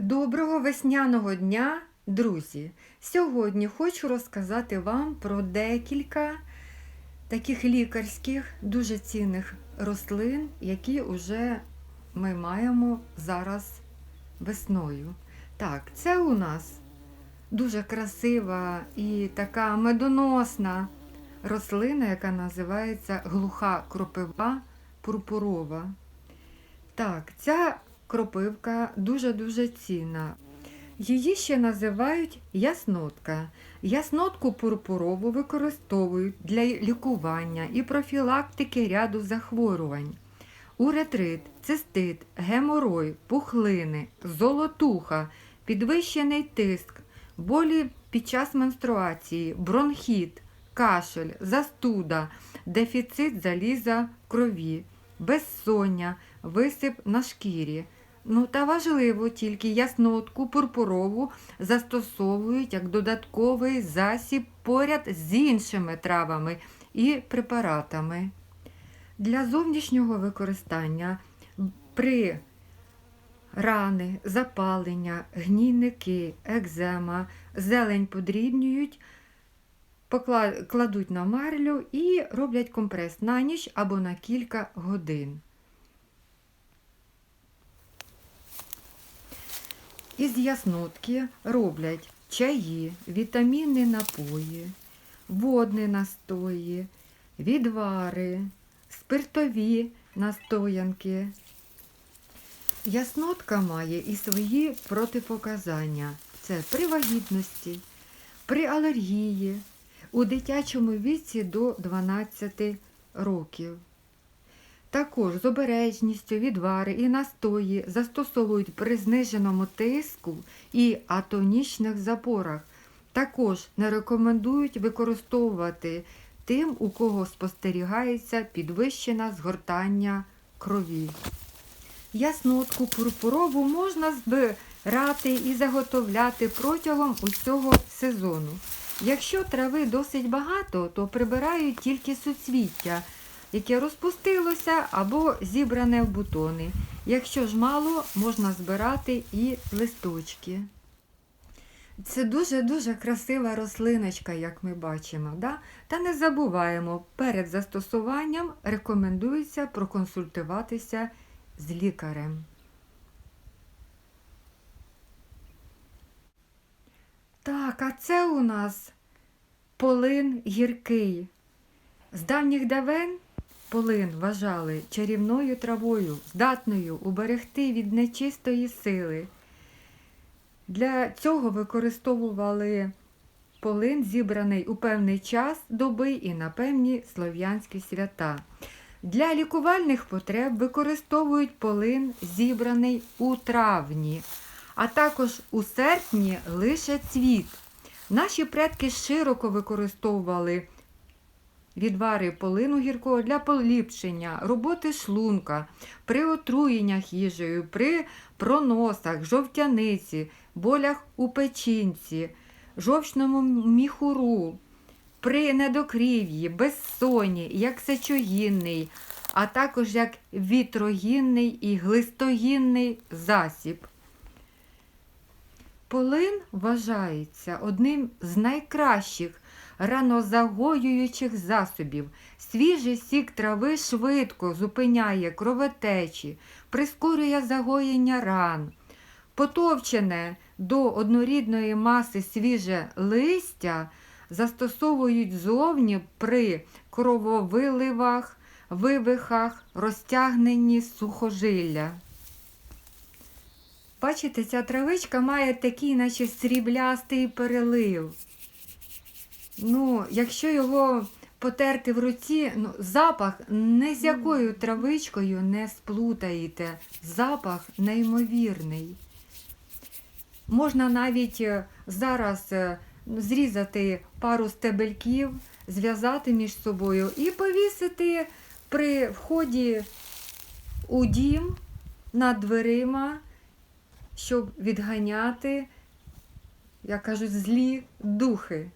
Доброго весняного дня, друзі! Сьогодні хочу розказати вам про декілька таких лікарських, дуже цінних рослин, які вже ми маємо зараз весною. Так, це у нас дуже красива і така медоносна рослина, яка називається глуха кропива пурпурова. Так, ця кропивка дуже-дуже цінна. Її ще називають яснотка. Яснотку пурпурову використовують для лікування і профілактики ряду захворювань. Уретрит, цистит, геморой, пухлини, золотуха, підвищений тиск, болі під час менструації, бронхіт, кашель, застуда, дефіцит заліза в крові, безсоння, висип на шкірі. Ну та важливо, тільки яснотку пурпурову застосовують як додатковий засіб поряд з іншими травами і препаратами. Для зовнішнього використання при рани, запалення, гнійники, екзема, зелень подрібнюють, кладуть на марлю і роблять компрес на ніч або на кілька годин. Із яснотки роблять чаї, вітамінні напої, водні настої, відвари, спиртові настоянки. Яснотка має і свої протипоказання. Це при вагітності, при алергії, у дитячому віці до 12 років. Також з обережністю відвари і настої застосовують при зниженому тиску і атонічних запорах. Також не рекомендують використовувати тим, у кого спостерігається підвищена згортання крові. Яснотку пурпурову можна збирати і заготовляти протягом усього сезону. Якщо трави досить багато, то прибирають тільки суцвіття яке розпустилося або зібране в бутони. Якщо ж мало, можна збирати і листочки. Це дуже-дуже красива рослиночка, як ми бачимо. Да? Та не забуваємо, перед застосуванням рекомендується проконсультуватися з лікарем. Так, а це у нас полин гіркий. З давніх давен полин вважали чарівною травою, здатною уберегти від нечистої сили. Для цього використовували полин, зібраний у певний час доби і на певні слов'янські свята. Для лікувальних потреб використовують полин, зібраний у травні, а також у серпні лише цвіт. Наші предки широко використовували відвари полину гіркого для поліпшення, роботи шлунка, при отруєннях їжею, при проносах, жовтяниці, болях у печінці, жовчному міхуру, при недокрів'ї, безсонні, як сечогінний, а також як вітрогінний і глистогінний засіб. Полин вважається одним з найкращих ранозагоюючих засобів. Свіжий сік трави швидко зупиняє кровотечі, прискорює загоєння ран. Потовчене до однорідної маси свіже листя застосовують зовні при крововиливах, вивихах, розтягненні сухожилля. Бачите, ця травичка має такий, наче сріблястий перелив. Ну, якщо його потерти в руці, ну, запах не з якою травичкою не сплутаєте. Запах неймовірний. Можна навіть е, зараз е, зрізати пару стебельків, зв'язати між собою і повісити при вході у дім над дверима, щоб відганяти, як кажуть, злі духи.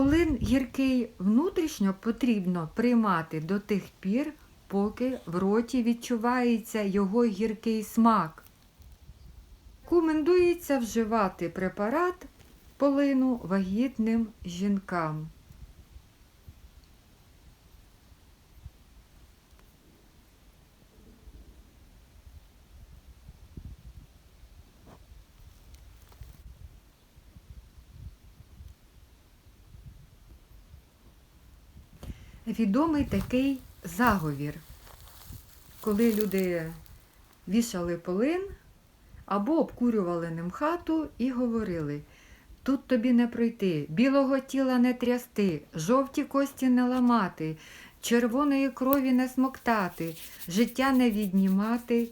Полин гіркий внутрішньо потрібно приймати до тих пір, поки в роті відчувається його гіркий смак. Рекомендується вживати препарат полину вагітним жінкам. Відомий такий заговір, коли люди вішали полин або обкурювали ним хату і говорили: тут тобі не пройти, білого тіла не трясти, жовті кості не ламати, червоної крові не смоктати, життя не віднімати.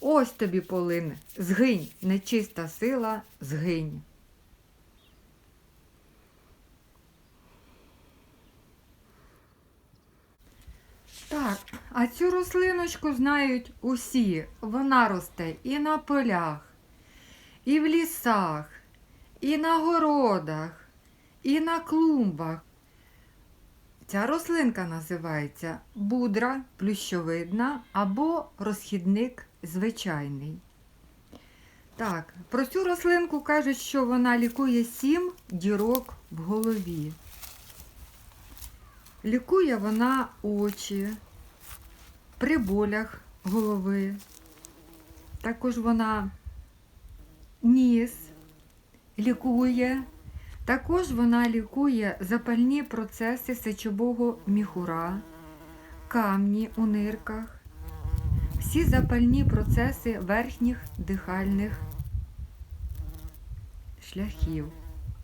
Ось тобі полин, згинь, нечиста сила, згинь. Так, а цю рослиночку знають усі. Вона росте і на полях, і в лісах, і на городах, і на клумбах. Ця рослинка називається будра плющовидна або розхідник звичайний. Так, про цю рослинку кажуть, що вона лікує сім дірок в голові. Лікує вона очі при болях голови. Також вона ніс лікує. Також вона лікує запальні процеси сечового міхура, камні у нирках, всі запальні процеси верхніх дихальних шляхів.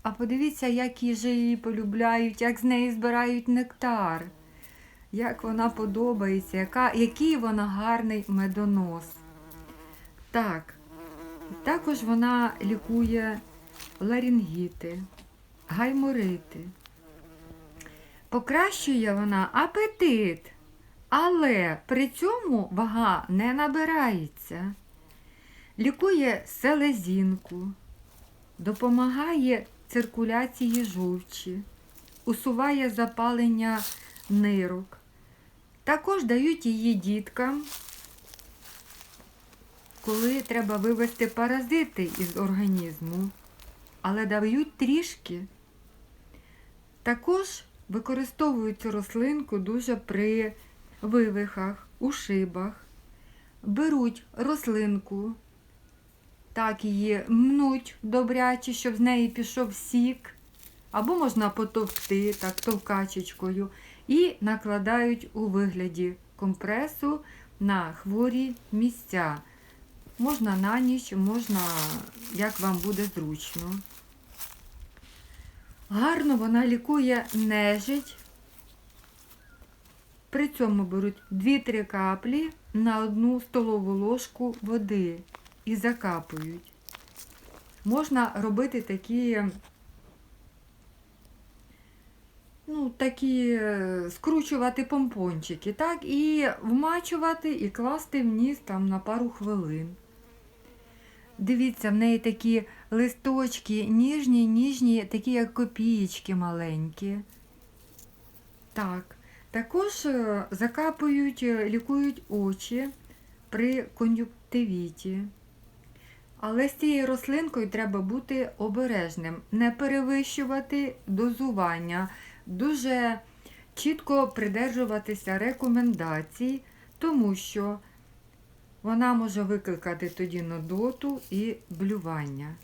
А подивіться, як її полюбляють, як з неї збирають нектар, як вона подобається, яка, який вона гарний медонос. Так, також вона лікує ларінгіти, гайморити. Покращує вона апетит, але при цьому вага не набирається. Лікує селезінку, допомагає циркуляції жовчі, усуває запалення нирок. Також дають її діткам, коли треба вивести паразити із організму, але дають трішки. Також використовують цю рослинку дуже при вивихах, ушибах, беруть рослинку. Так її мнуть добряче, щоб з неї пішов сік, або можна потовкти так товкачечкою, і накладають у вигляді компресу на хворі місця. Можна на ніч, можна, як вам буде зручно. Гарно вона лікує нежить. При цьому беруть 2-3 каплі на одну столову ложку води і закапують. Можна робити такі, ну, такі е, скручувати помпончики, так, і вмачувати і класти в ніс там на пару хвилин. Дивіться, в неї такі листочки, ніжні, ніжні, такі як копієчки маленькі. Так. Також е, закапують, е, лікують очі при кон'юктивіті. Але з цією рослинкою треба бути обережним, не перевищувати дозування, дуже чітко придержуватися рекомендацій, тому що вона може викликати тоді нудоту і блювання.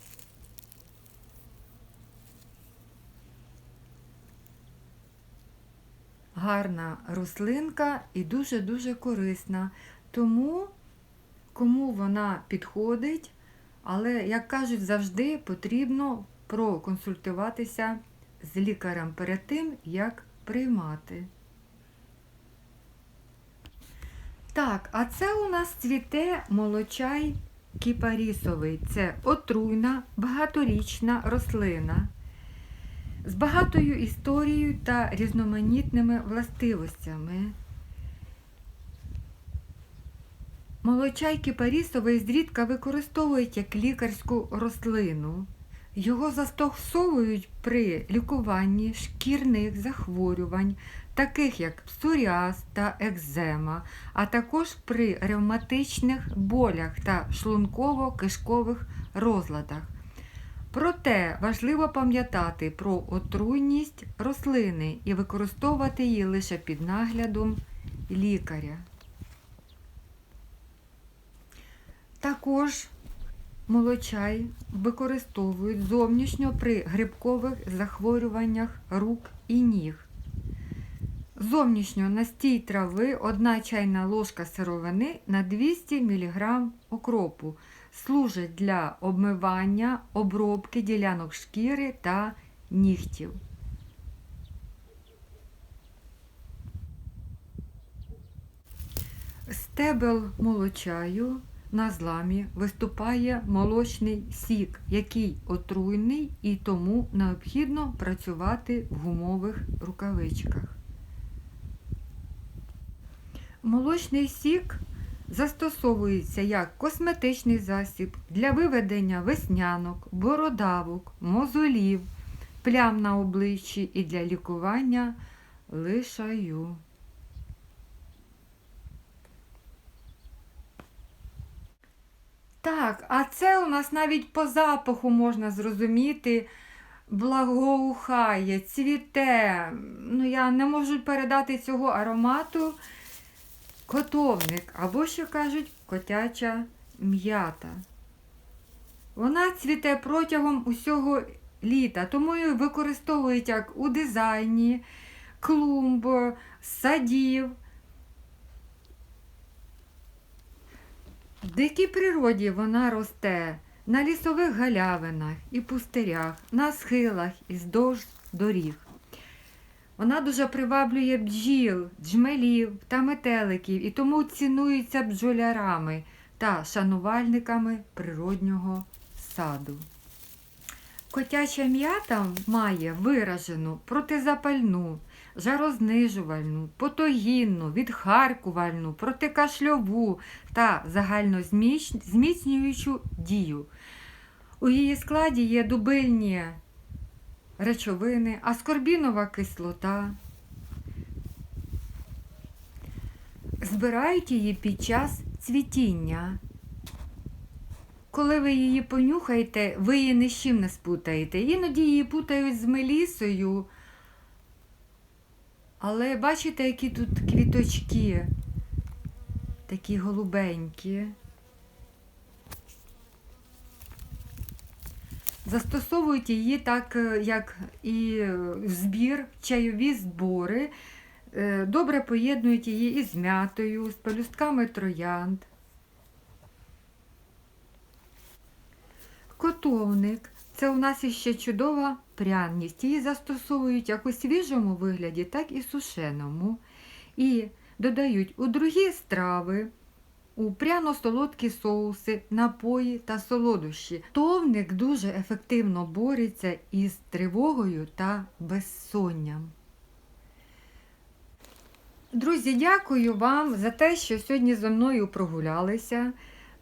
Гарна рослинка і дуже-дуже корисна. Тому, кому вона підходить, але, як кажуть, завжди потрібно проконсультуватися з лікарем перед тим, як приймати. Так, а це у нас цвіте молочай кіпарісовий. Це отруйна, багаторічна рослина з багатою історією та різноманітними властивостями. Молочай кіпарісовий зрідка використовують як лікарську рослину. Його застосовують при лікуванні шкірних захворювань, таких як псоріаз та екзема, а також при ревматичних болях та шлунково-кишкових розладах. Проте важливо пам'ятати про отруйність рослини і використовувати її лише під наглядом лікаря. Також молочай використовують зовнішньо при грибкових захворюваннях рук і ніг. Зовнішньо настій трави 1 чайна ложка сировини на 200 мг окропу служить для обмивання, обробки ділянок шкіри та нігтів. Стебел молочаю на зламі виступає молочний сік, який отруйний і тому необхідно працювати в гумових рукавичках. Молочний сік застосовується як косметичний засіб для виведення веснянок, бородавок, мозолів, плям на обличчі і для лікування лишаю. Так, а це у нас навіть по запаху можна зрозуміти. Благоухає, цвіте. Ну, я не можу передати цього аромату котовник, або, що кажуть, котяча м'ята. Вона цвіте протягом усього літа, тому її використовують як у дизайні, клумб, садів. Дикій природі вона росте на лісових галявинах і пустирях, на схилах і здовж доріг. Вона дуже приваблює бджіл, джмелів та метеликів і тому цінується бджолярами та шанувальниками природнього саду. Котяча м'ята має виражену протизапальну, жарознижувальну, потогінну, відхаркувальну, протикашльову та загальнозміцнюючу дію. У її складі є дубильні речовини, аскорбінова кислота. Збирають її під час цвітіння. Коли ви її понюхаєте, ви її ні з чим не спутаєте. Іноді її путають з мелісою. Але бачите, які тут квіточки, такі голубенькі. Застосовують її так, е, як і в збір, чайові збори. Е, Добре поєднують її із м'ятою, з пелюстками троянд. Котовник це у нас іще чудова пряність. Її застосовують як у свіжому вигляді, так і сушеному. І додають у другі страви, у пряно-солодкі соуси, напої та солодощі. Товник дуже ефективно бореться із тривогою та безсонням. Друзі, дякую вам за те, що сьогодні зі мною прогулялися.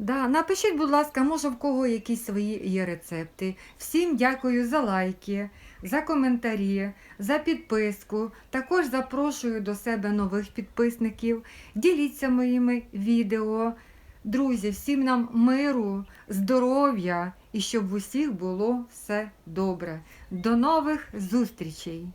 Да, Напишіть, будь ласка, може в кого якісь свої є рецепти. Всім дякую за лайки, за коментарі, за підписку. Також запрошую до себе нових підписників. Діліться моїми відео. Друзі, всім нам миру, здоров'я і щоб в усіх було все добре. До нових зустрічей!